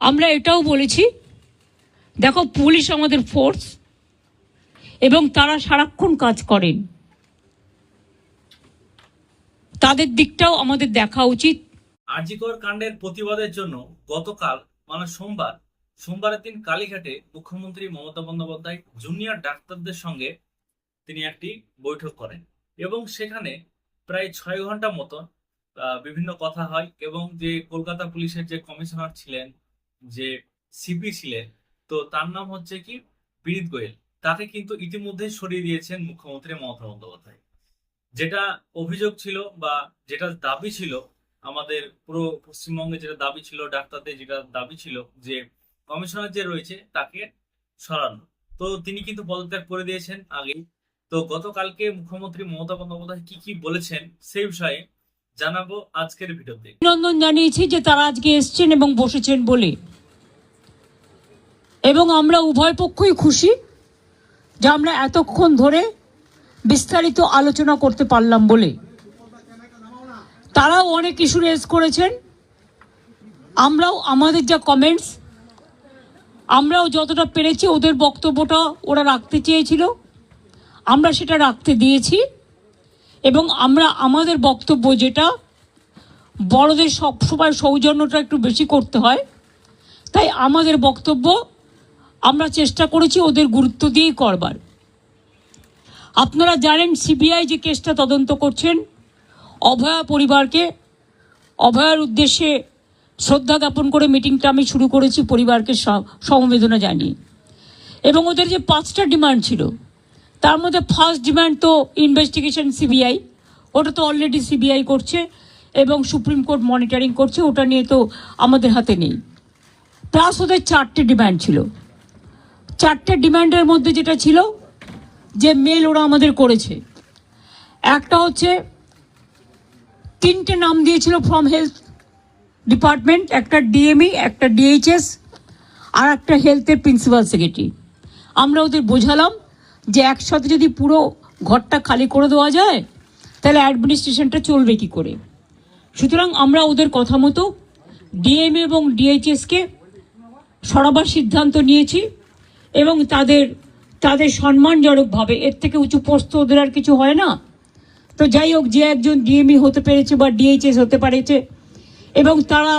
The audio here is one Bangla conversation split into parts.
আমরা এটাও বলেছি, দেখো পুলিশ আমাদের ফোর্স এবং তারা সারাক্ষণ কাজ করেন। তাদের দিকটাও আমাদের দেখা উচিত। আরজিকর কাণ্ডের প্রতিবাদের জন্য গতকাল মানে সোমবার, সোমবারের দিন কালীঘাটে মুখ্যমন্ত্রী মমতা বন্দ্যোপাধ্যায় জুনিয়র ডাক্তারদের সঙ্গে তিনি একটি বৈঠক করেন, এবং সেখানে প্রায় ছয় ঘণ্টা মতন বিভিন্ন কথা হয়, এবং যে কলকাতা পুলিশের যে কমিশনার ছিলেন যে সিপি ছিলেন, তো তার নাম হচ্ছে কি বিনীত গোয়েল। তাকে কিন্তু ইতিমধ্যে সরিয়ে দিয়েছেন মুখ্যমন্ত্রী মমতা বন্দ্যোপাধ্যায়। যেটা অভিযোগ ছিল বা যেটা দাবি ছিল, আমাদের পুরো পশ্চিমবঙ্গে যেটা দাবি ছিল, ডাক্তারদের যেটা দাবি ছিল যে কমিশনার যে রয়েছে তাকে সরানো। তো তিনি কিন্তু পদত্যাগ করে দিয়েছেন আগে তো গতকালকে মুখ্যমন্ত্রী মমতা বন্দ্যোপাধ্যায় কি কি বলেছেন সেই বিষয়ে জানাব আজকের ভিডিওতে। অভিনন্দন জানিয়েছি যে তারা আজকে এসছেন এবং বসেছেন বলে। এবং আমরা উভয় পক্ষই খুশি যে আমরা এতক্ষণ ধরে বিস্তারিত আলোচনা করতে পারলাম বলে। তারাও অনেক ইস্যু রেজ করেছেন। আমরাও, আমাদের যা কমেন্টস আমরাও যতটা পেরেছি ওদের বক্তব্যটা ওরা রাখতে চেয়েছিল। আমরা সেটা রাখতে দিয়েছি। এবং আমরা আমাদের বক্তব্য যেটা, বড়দের সবসময় সৌজন্যটা একটু বেশি করতে হয়। তাই আমাদের বক্তব্য আমরা চেষ্টা করেছি ওদের গুরুত্ব দিয়েই করবার। আপনারা জানেন সিবিআই যে কেসটা তদন্ত করছেন, অভয়া পরিবারকে, অভয়ার উদ্দেশ্যে শ্রদ্ধা জ্ঞাপন করে মিটিংটা আমি শুরু করেছি পরিবারকে সমবেদনা জানিয়ে। এবং ওদের যে পাঁচটা ডিমান্ড ছিল তার মধ্যে ফার্স্ট ডিমান্ড তো ইনভেস্টিগেশন সিবিআই ওটা তো অলরেডি সিবিআই করছে এবং সুপ্রিম কোর্ট মনিটরিং করছে, ওটা নিয়ে তো আমাদের হাতে নেই। প্লাস ওদের চারটে ডিমান্ড ছিল। চারটে ডিমান্ডের মধ্যে যেটা ছিল, যে মেল ওরা আমাদের করেছে। একটা হচ্ছে, তিনটে নাম দিয়েছিল ফ্রম হেলথ ডিপার্টমেন্ট একটা ডিএমই একটা ডিএইচএস আর একটা হেলথের প্রিন্সিপাল সেক্রেটারি আমরা ওদের বোঝালাম যে একসাথে যদি পুরো ঘরটা খালি করে দেওয়া যায়, তাহলে অ্যাডমিনিস্ট্রেশনটা চলবে কি করে? সুতরাং আমরা ওদের কথা মতো ডিএম এবং ডিএইচএসকে সরাবার সিদ্ধান্ত নিয়েছি এবং তাদের তাদের সম্মানজনকভাবে, এর থেকে উঁচু পোস্ত ওদের আর কিছু হয় না। তো যাই হোক, যে একজন ডিএমই হতে পেরেছে বা ডিএইচএস হতে পেরেছে এবং তারা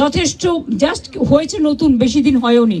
যথেষ্ট জাস্ট হয়েছে নতুন, বেশি দিন হয়ওনি।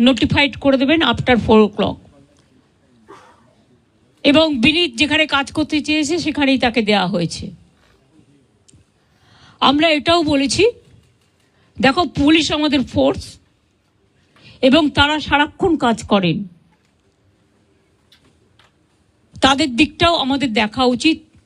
নোটিফাইড করে দেবেন আফটার ফোর ও ক্লক এবং বিনীত যেখানে কাজ করতে চেয়েছে সেখানেই তাকে দেওয়া হয়েছে। আমরা এটাও বলেছি, দেখো পুলিশ আমাদের ফোর্স এবং তারা সারাক্ষণ কাজ করেন। তাদের দিকটাও আমাদের দেখা উচিত।